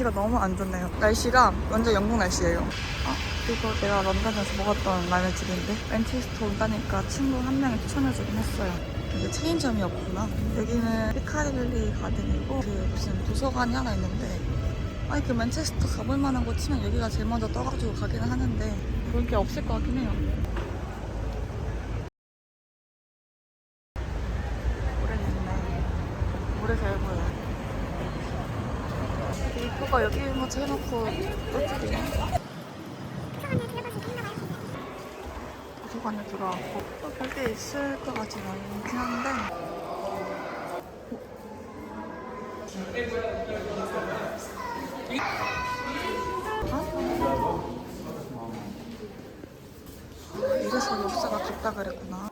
날씨가 너무 안 좋네요. 날씨가 완전 영국 날씨예요. 아, 이거 내가 런던에서 먹었던 라면집인데 맨체스터 온다니까 친구 한 명이 추천해주긴 했어요. 근데 체인점이 없구나. 여기는 피카딜리 가든이고 그 무슨 도서관이 하나 있는데 아니 그 맨체스터 가볼 만한 곳 치면 여기가 제일 먼저 떠가지고 가기는 하는데 볼 게 없을 것 같긴 해요. 오래됐네. 오래 잘 보여. 이쁘가 여기 모처 해놓고 어떻게 도서관에 들어왔고. 또 별게 있을 것 같진 않긴 한데. 아? 이래서 역사가 깊다 그랬구나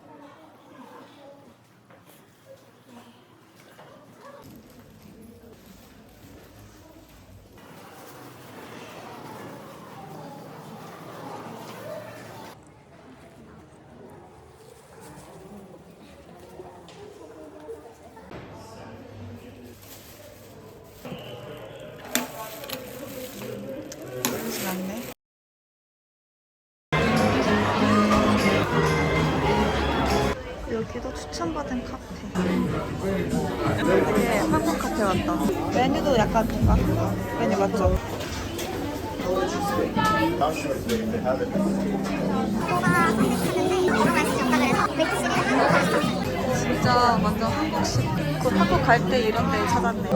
갈 때 이런 데 찾았네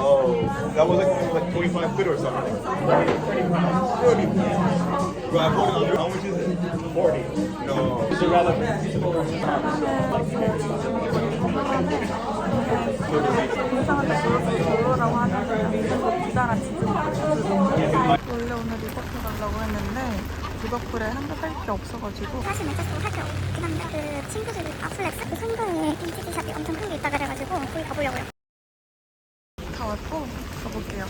Oh, that was like, like 25 quid or something. Well, I bought it under- How much is it? 40. No. Is it rather? 이상한데 별로라고 하는데 이거 부자란 진짜 원래 오늘 리버풀 가려고 했는데 리버풀에 한국 할 게 없어가지고. 사실 맨체스터 할게 없긴 한데 그 친구들이 아플렉스 그 선거에 빈티지 샵이 엄청 큰 게 있다 그래가지고 거기 가보려고요. 다 왔고 가볼게요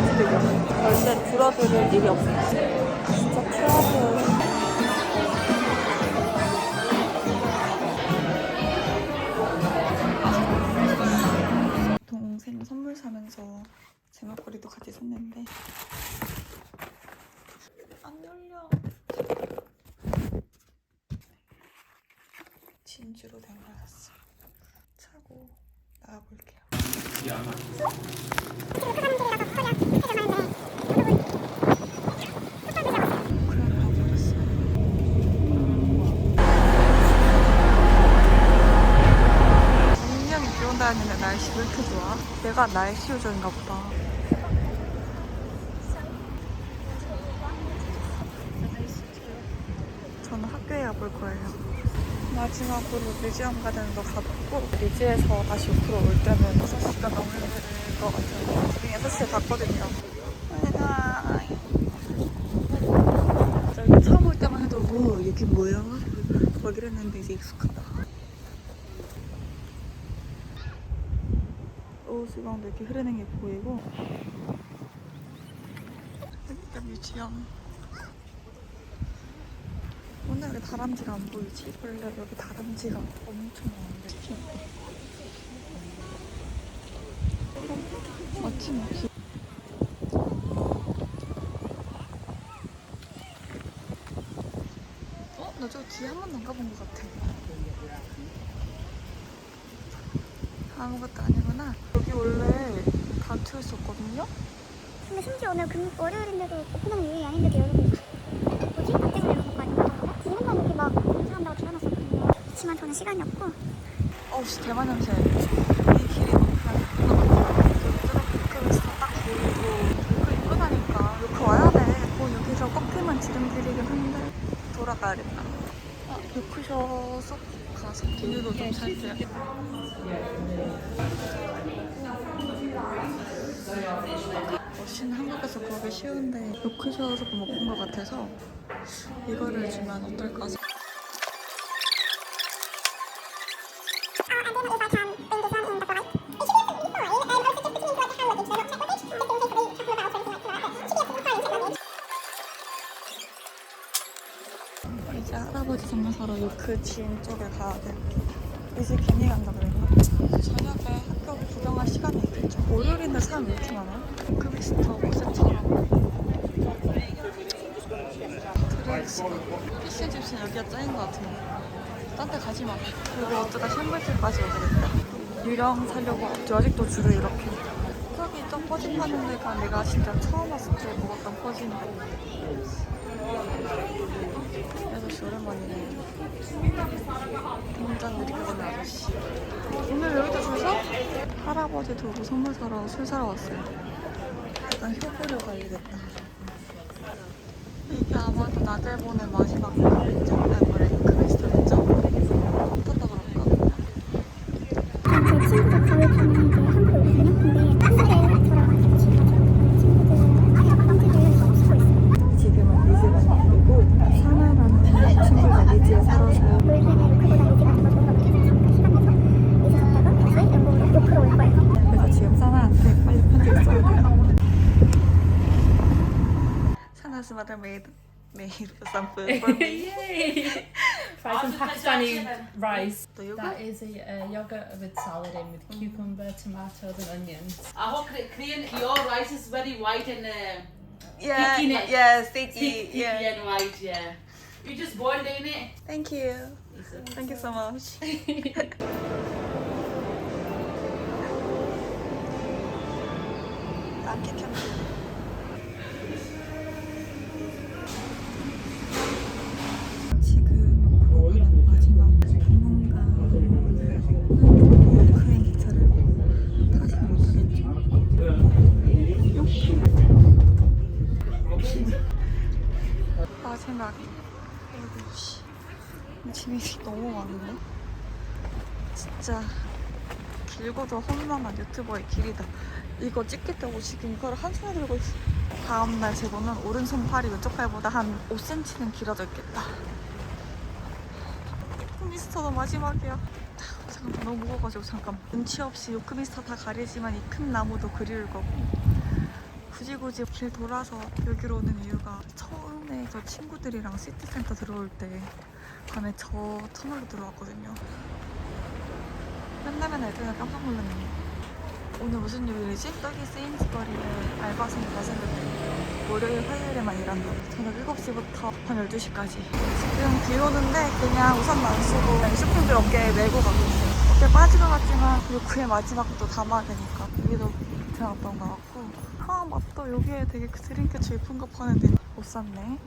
일이 없어요. 절대 줄어들 일이 없어요. 진짜 추워서 왜 이렇게 좋아? 내가 날씨 요정인가 보다. 저는 학교에 가볼 거예요. 마지막으로 뮤지엄 가든도 가봤고 리즈에서 다시 옆으로 올 때는 6시가 넘을 것 같아요. 지금 6시에 갔거든요. 저기 처음 올 때만 해도 뭐 이게 뭐야? 막 이랬는데 이제 익숙하다 오 수강도 이렇게 흐르는 게 보이고. 여기가 뮤지엄. 근데 왜 다람쥐가 안 보이지? 원래 여기 다람쥐가 엄청 많은데 아침 비 어? 나 저기 뒤에 한 번도 안 가본 것 같아. 아무것도 아니구나. 여기 닫혀 있었거든요? 근데 심지어 오늘 금, 월요일인데도 오픈하는 요일이 아닌데도 열고 뭐지? 나 때문에 그런 거 아닌가? 지금만 이렇게 막 공사한다고 줄여놨었거든요. 그렇지만 저는 시간이 없고. 어우씨 대만 냄새. 이 길이 너무 편해. 딱 보이고. 그 이쁘다니까. 요크 와야 돼뭐 여기서 커피만 지름길이긴 한데 돌아가야겠다. 아, 요크셔 쏙 가서. 비누도 좀 살게요 러시는 한국에서 구하기 쉬운데 요크셔 조금 못본 것 같아서 이거를 주면 어떨까 이제 할아버지 사러 요크 지인 쪽에 가야 돼. 이제 괜히 간다 그랬나? 저녁에 학교 구경할 시간이 있겠죠. 월요일인데 사람 왜 이렇게 많아요? 요크비스터 옷세처럼. 드레스. 피쉬 집시는 여기가 짱인 것 같은데. 딴 데 가지 마. 그리고 어쩌다 오게 됐다. 유령 사려고 저 아직도 줄을 이렇게. 저기 좀 퍼진 파는 데가 내가 진짜 처음 왔을 때 먹었던 퍼진데. 아저씨 오랜만이네. 굉장히 느리게 걷는 아저씨. 오늘 여기도 줄 서? 할아버지 도구 선물 사러 술 사러 왔어요. 약간 효부려 관리됐다. 아마도 낮에 보는 마지막 왼쪽 때문에 크리스탈이죠? 어떻다 올 거예요. made made some food for me. Yay! Try some Pakistani rice. The yogurt? That is a uh, yogurt with salad in with cucumber, tomatoes, and onions. I hope Kre- Korean, your rice is very white and uh, Yeah, Sticky net. yeah, thick, sticky. thick Yeah. and white, yeah. You just boiled it in it. Thank you. It's Thank you so much. 안개 씨. 짐이 너무 많은데? 진짜 길고도 험난한 유튜버의 길이다. 이거 찍겠다고 지금 이거를 한 손에 들고 있어 다음날 재고는 오른손 팔이 왼쪽 팔보다 한 5cm는 길어져 있겠다. 요크미스터도 마지막이야. 잠깐만 너무 무거워가지고 잠깐 눈치 없이 요크미스터 다 가리지만 이 큰 나무도 그리울 거고 굳이 굳이 길 돌아서 여기로 오는 이유가 처음에 저 친구들이랑 시티센터 들어올 때 밤에 저 터널로 들어왔거든요. 맨날 맨날 애들이 깜짝 놀랐네. 오늘 무슨 요일이지? 떡이 세인스버리에 알바생이 가생겼대. 월요일, 화요일에만 일한다. 저녁 7시부터 밤 12시까지. 지금 비 오는데 그냥 우산도 안 쓰고 쇼핑들 어깨에 메고 가고 있어요. 어깨 빠질 것 같지만 그리고 그의 마지막도 담아야 되니까 여기도 괜찮았던 것 같고 아 맞다. 여기에 되게 그 드링크 거 파는데 못 샀네.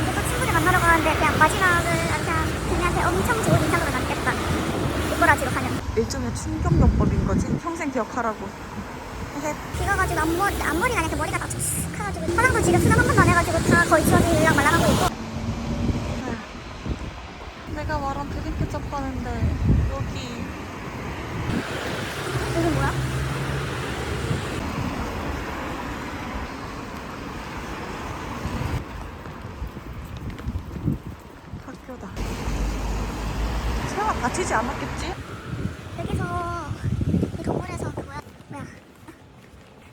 이제 또 친구들 만나러 가는데 그냥 마지막을 그냥 걔네한테 엄청 좋은 인상으로 남겠다 이꼬라지로 가면 일종의 충격요법인 거지? 평생 기억하라고. 비가 가지고 앞머리, 앞머리가 아니라 머리가 다촉 가지고 화장도 지금 수정 한 번도 안 해가지고 다 거의 주얼이랑 말라가고 있고. 내가 말한 드링크 여기 이게 뭐야? 학교다 설마 다치지 않았겠지? 여기서 이 건물에서 그 뭐야 뭐야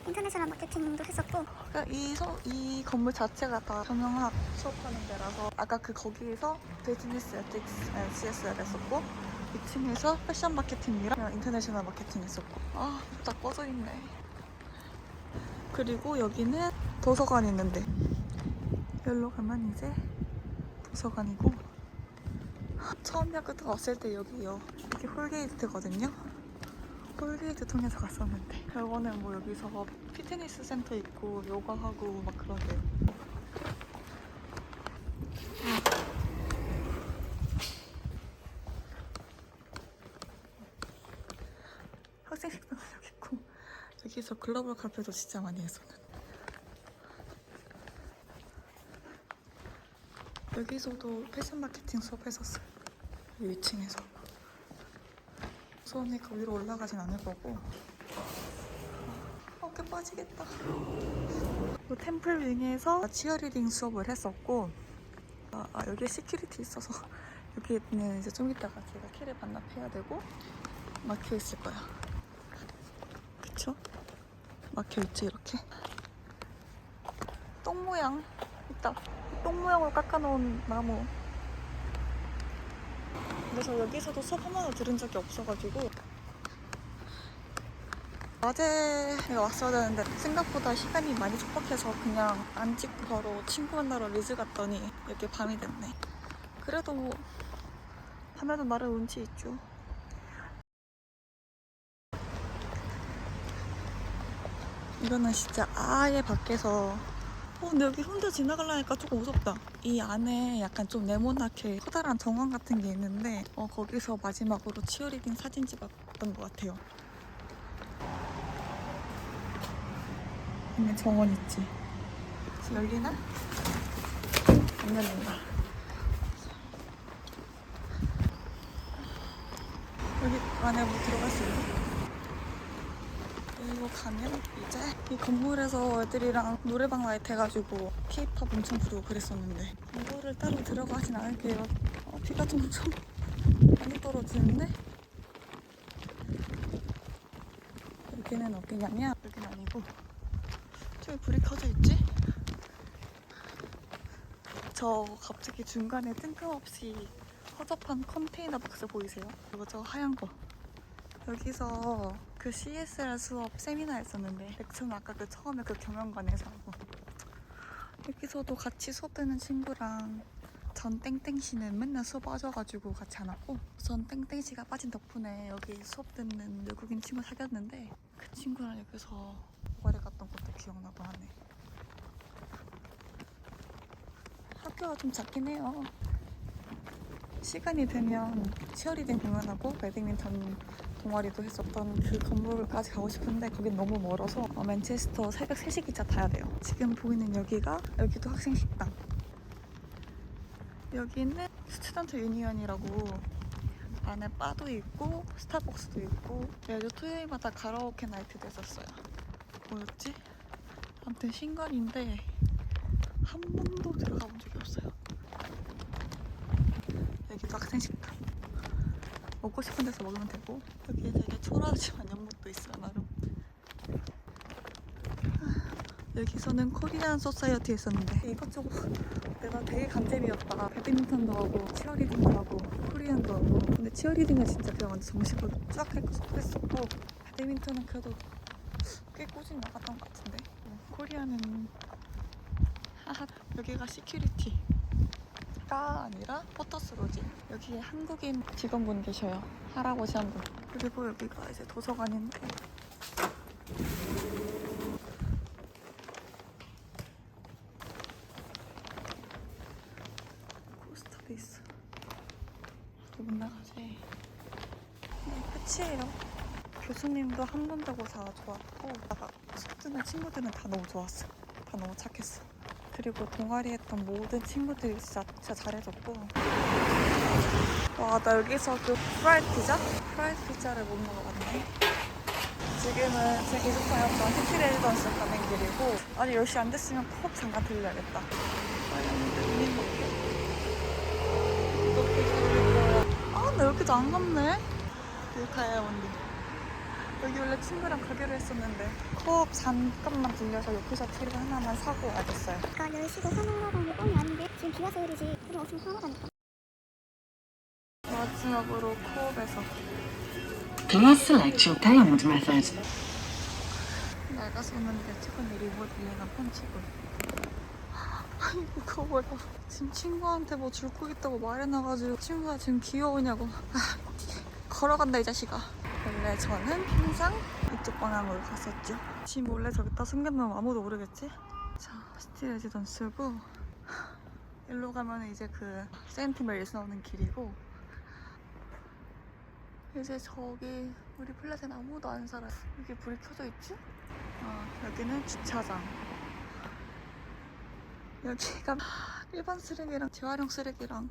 인터넷으로 마케팅도 했었고 그러니까 이, 서, 이 건물 자체가 다 경영학 수업하는 데라서 아까 그 거기에서 비즈니스 에틱스 앤 CS를 했었고 2층에서 패션 마케팅이랑 인터내셔널 마케팅 했었고. 아다 꺼져 있네. 그리고 여기는 도서관 있는데. 여기로 가면 이제 도서관이고. 처음 학교 왔을 때 여기요. 이게 홀게이트거든요. 홀게이트 통해서 갔었는데. 결과는 뭐 여기서 피트니스 센터 있고 요가하고 막 그러대요 학생 식당은 여기 있고 여기서 글로벌 카페도 진짜 많이 했었는데 여기서도 패션 마케팅 수업 했었어요. 1층에서. 수업이니까 위로 올라가진 않을 거고. 어깨 빠지겠다. 그 템플 윙에서 치어리딩 수업을 했었고 아, 아, 여기에 시큐리티 있어서 여기는 이제 좀 이따가 제가 키를 반납해야 되고 막혀 있을 거야? 막혀 있지 이렇게. 똥 모양. 있다. 똥 모양으로 깎아놓은 나무. 그래서 여기서도 수업 한 번도 들은 적이 없어가지고. 어제 왔어야 되는데 생각보다 시간이 많이 촉박해서 그냥 안 찍고 바로 친구 만나러 리즈 갔더니 이렇게 밤이 됐네. 그래도 뭐 밤에도 나름 운치 있죠 이거는 진짜 아예 밖에서 어, 근데 여기 혼자 지나가려니까 조금 무섭다. 이 안에 약간 좀 네모나게 커다란 정원 같은 게 있는데 어, 거기서 마지막으로 치어리딩 사진 찍었던 것 같아요. 여기 정원 있지. 열리나? 안 열린다. 여기 안에 뭐 들어갈 수 있나? 이거 가면 이제 이 건물에서 애들이랑 노래방 나이트 해가지고 케이팝 엄청 부르고 그랬었는데 이거를 따로 들어가진 않을게요 어, 비가 좀 엄청 많이 떨어지는데 여기는 어디냐면 여기는 아니고 저기 불이 켜져 있지? 저 갑자기 중간에 뜬금없이 허접한 컨테이너 박스 보이세요? 이거 저 하얀 거 여기서 그 CSR 수업 세미나 했었는데 렉처는 아까 그 처음에 그 경영관에서 하고. 여기서도 같이 수업 듣는 친구랑 전 땡땡 씨는 맨날 수업 빠져가지고 같이 안 왔고 전 땡땡 씨가 빠진 덕분에 여기 수업 듣는 외국인 친구 사귀었는데 그 친구랑 여기서 오가리 갔던 것도 기억나고 하네. 학교가 좀 작긴 해요 시간이 되면 치어리딩 공연하고 배드민턴 동아리도 했었던 그 건물까지 가고 싶은데 거긴 너무 멀어서 어, 맨체스터 새벽 3시 기차 타야 돼요. 지금 보이는 여기가 여기도 학생 식당. 여기는 스튜던트 유니언이라고 안에 바도 있고 스타벅스도 있고 매주 토요일마다 가라오케 나이트도 했었어요. 뭐였지? 아무튼 신관인데 한 번도 들어가 본 적이 없어요. 식당. 먹고 싶은 데서 먹으면 되고. 여기에 되게 초라하지만 연못도 있어요 나름. 아, 여기서는 코리안 소사이어티 했었는데. 이것저것 내가 되게 간잼이었다. 배드민턴도 하고 치어리딩도 하고 코리안도 하고. 근데 치어리딩은 진짜 그냥 완전 정식으로 쫙 했었고 배드민턴은 그래도 꽤 꾸준히 나갔던 것 같은데. 코리안은 하하 여기가 시큐리티 가 아니라 포터스 로지. 여기에 한국인 직원분 계셔요. 할아버지 한분. 그리고 여기가 이제 도서관인데. 코스터도 있어 못 나가지. 네, 끝이에요. 교수님도 한문대고사 좋았고 아까 수업 듣는 친구들은 다 너무 좋았어. 다 너무 착했어 그리고 동아리 했던 모든 친구들이 진짜, 진짜 잘해줬고. 와 나 여기서 그 프라이드 피자? 프라이드 피자를 못 먹어봤네. 지금은 제 계속 다녔던 해피 레지던스 가는 길이고 아직 10시 안 됐으면 꼭 잠깐 들려야겠다. 아나 여기도 안 갔네? 그 다이아몬드 여기 원래 친구랑 가기로 했었는데 코업 잠깐만 들려서 요크셔 티를 하나만 사고 와줬어요. 아까 10시고 사느라고 게 뻥이 아닌데 지금 비 와서 그러지. 그럼 엄청 화나다니까. 마지막으로 코업에서 Please select your payment method. 나가서는데 최근에 리모델링한 펀치고. 아이고 거봐라 지금 친구한테 뭐 줄 거 있다고 말해놔가지고 친구가 지금 귀여우냐고. 아, 걸어간다 이 자식아 원래 저는 항상 이쪽 방향으로 갔었죠 지금 원래 저기다 숨겨놓으면 아무도 모르겠지? 자 스틸 레지던스고 일로 가면 이제 그 세인트메리스 나오는 길이고 이제 저기 우리 플랫엔 아무도 안 살아. 여기 불이 켜져 있지? 어, 여기는 주차장. 여기가 일반 쓰레기랑 재활용 쓰레기랑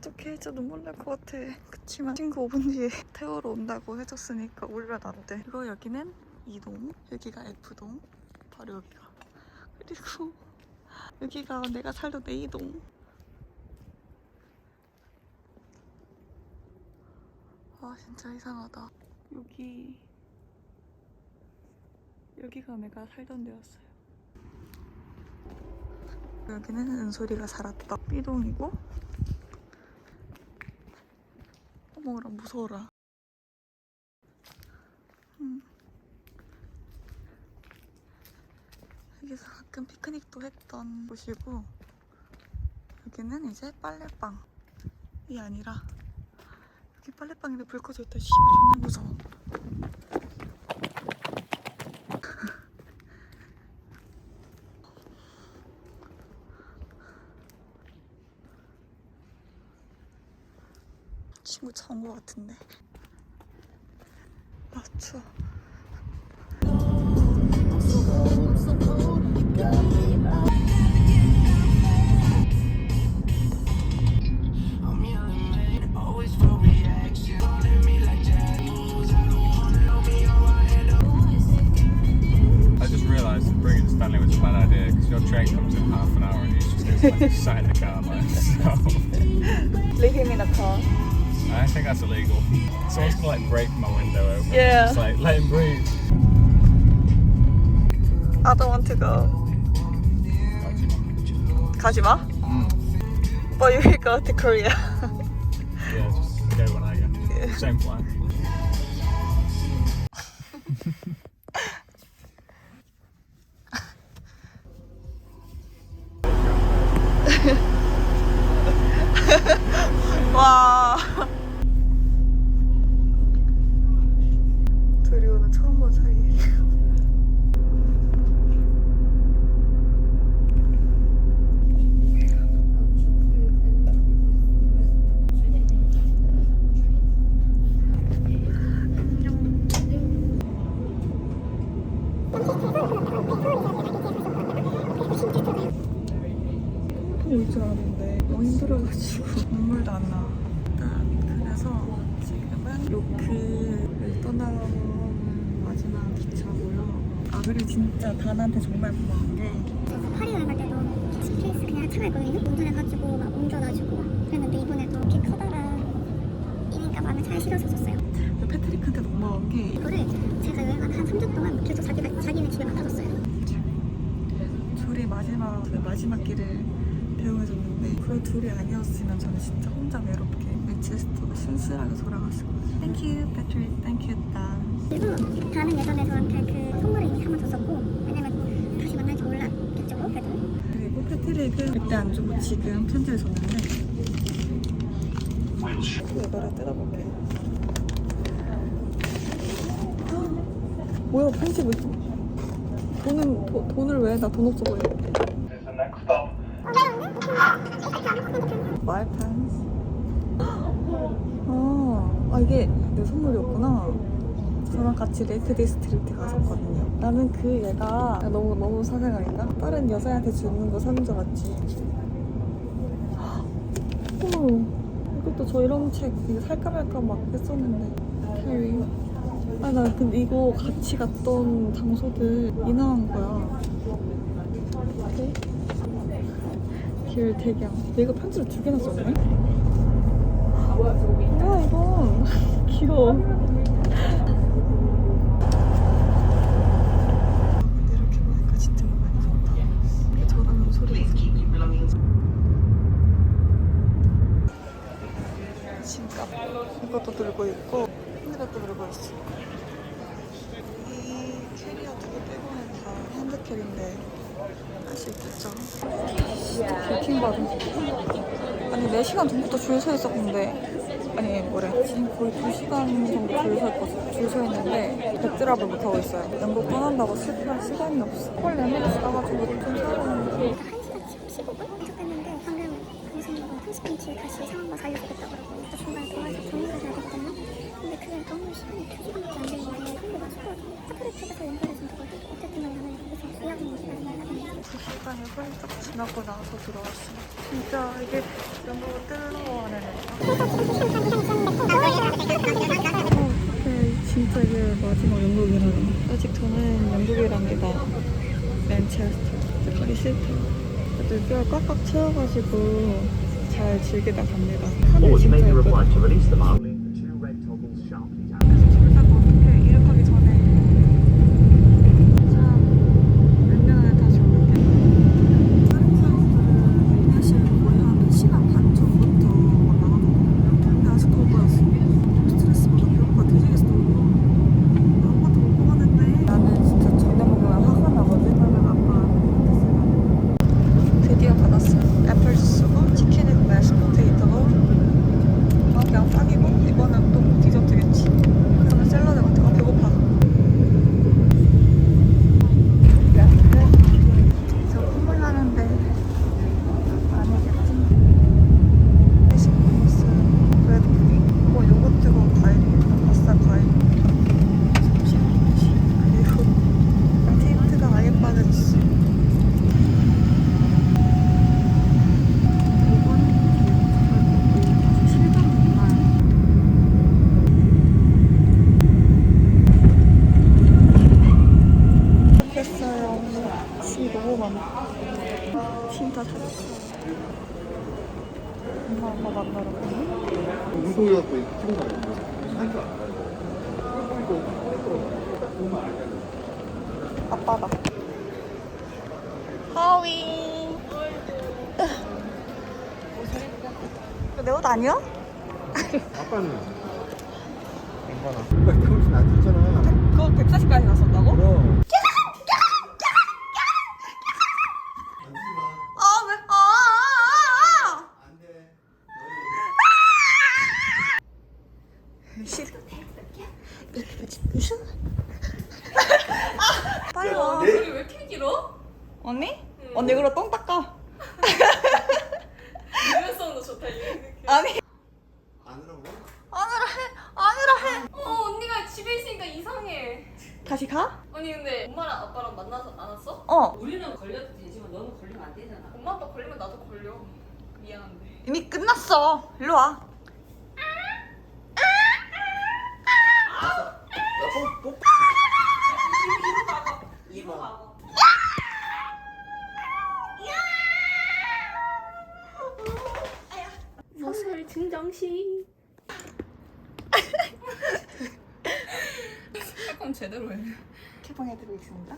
어떻게 진짜 눈물 날 것 같아. 그치만 친구 5분 뒤에 태우러 온다고 해줬으니까 올려놨대. 그리고 여기는 2동, 여기가 F동, 바로 여기가. 그리고 여기가 내가 살던 A동. 아 진짜 이상하다. 여기 여기가 내가 살던 데였어요. 여기는 은솔이가 살았다. B동이고 어머라 무서워라. 음. 여기서 가끔 피크닉도 했던 곳이고 여기는 이제 빨래방이 아니라 여기 빨래방인데 불 꺼져 있다. 씨발 존나 무서워. 친구 자온 것 같은데. 아 추워. Yeah. Like let him breathe. I don't want to go. Kajima? Mm. But you go to Korea. yeah, just go when I. Yeah. Same plan. 올줄 알았는데 너무 힘들어가지고 눈물도 안 나. 일단 그래서 지금은 요크를 떠나온 마지막 기차고요. 아 그리고 진짜 단한테 정말 고마운 게 그래서 파리 여행 갈 때도 스트레스 그냥 차가 있거든요 운전해가지고 막 옮겨놔주고 그랬는데 이번에도 이렇게 커다란 이니까 마음에 차에 실어서 줬어요 그 패트릭한테 고마운 게 이거를 제가 한 3주 동안 계속 자기가, 자기네 집에 갖다 줬어요 둘이 마지막 그 마지막 길을 배웅해줬는데 그 둘이 아니었으면 저는 진짜 혼자 외롭게 매체스터 순수하게 돌아갔을 거예요. Thank you, Patrick. Thank you, Dan. 그리고 다는 예전에 저한테 그 선물을 이미 한번 줬었고 왜냐면 다시 만날지 몰랐겠죠 그래도 그리고 패트릭은 그때 안 주고 지금 편지를 줬는데 이거를 뜯어볼게. 뭐야 왜? 돈은 도, 돈을 왜 나 돈 없어 보여? 말판스. 아, 아 이게 내 선물이었구나. 저랑 같이 레이크 디스트리트 갔었거든요. 나는 그 얘가 너무 너무 사생활인가? 다른 여자한테 주는 거 사는 줄 알았지. 어머, 이것도 저 이런 책 이거 살까 말까 막 했었는데. 캐리. 아, 나 근데 이거 같이 갔던 장소들 인화한 거야. 네? 길 대경. 얘가 편지를 두 개나 썼네? 뭐야 이거? 귀여워. 이렇게 보니까 진짜 많이. 이게 저런 소리. 짐값 이것도 들고 있고 핸드백도 들고 있어. 이 캐리어 두개 빼고는 다 핸드캐리인데 할수 있겠죠? 불킹받음. 아니 4시간 전부터 줄 서 있었는데 아니 뭐래 지금 거의 2시간 정도 줄서 있거든 줄서 있는데 백드랍을 못하고 있어요 연극 떠난다고 슬플 시간이 없어 콜 레몬에서 나가지고 좀 시간 15분 도착했는데 방금 방송으로 30분 뒤에 다시 상황과 살려주겠다 그러고 또 중간에 도와서 정리가 돼야 되거든요. 근데 그게 너무 시간이 2시간밖에 안 되는데 한개 맞추고 스크립 쪽에서 연결해준다고 해도 어쨌든 간에 나는 여기서 예약하는 시간이 나가는 2시간이 훌쩍 지나고 나서 들어왔어 진짜 이게 연극을 뜰러 하는 네, 진짜 이게 마지막 연극이라는 아직 저는 연극이랍니다 맨체스터. 진짜 가기 싫대요 그래도 뼈 꽉꽉 채워가지고 잘 즐기다 갑니다. 하늘 진짜 예쁘다 싫어. 싫어. 아, 빨리 와. 내- 왜 이렇게 길어? 언니? 언니 그럼 똥 닦아. 유연성도 좋다 이게. 아니, 안으라고? 아니라 해. 아니라 해. 어 언니가 집에 있으니까 이상해. 다시 가? 아니 근데 엄마랑 아빠랑 만나서 안 왔어? 어. 우리는 걸려도 되지만 너는 걸리면 안 되잖아. 엄마 아빠 걸리면 나도 걸려. 미안한데. 이미 끝났어. 일로 와. 서술 조금 제대로 해. 개봉해드리고 있습니다.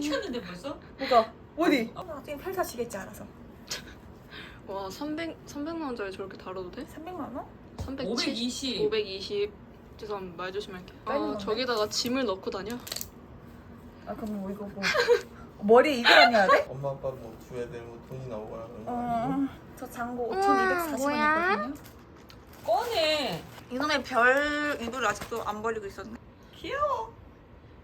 찍혔는데 벌써? 뭐가? 어디? 나중에 팔 사시겠지 알아서. 와 300, 300만 원짜리 저렇게 다뤄도 돼? 300만 원? 370, 520. 520 죄송합니다 말 조심할게 빨리 아. 저기다가 짐을 넣고 다녀? 아 그럼 뭐 이거 뭐 머리에 이거 다녀야 돼? 엄마 아빠 뭐 줘야 될뭐 돈이 나오거나 그런 거 아니야? 어. 저 잔고 우와, 5,240원이거든요. 꺼내. 이놈의 별 이불을 아직도 안 버리고 있었네. 귀여워.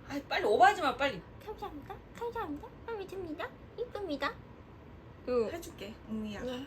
아 빨리 오버하지 마 빨리. 감사합니다. 감사합니다. 마음에 듭니다. 이쁩니다. 그 해줄게, 웅이야. 예.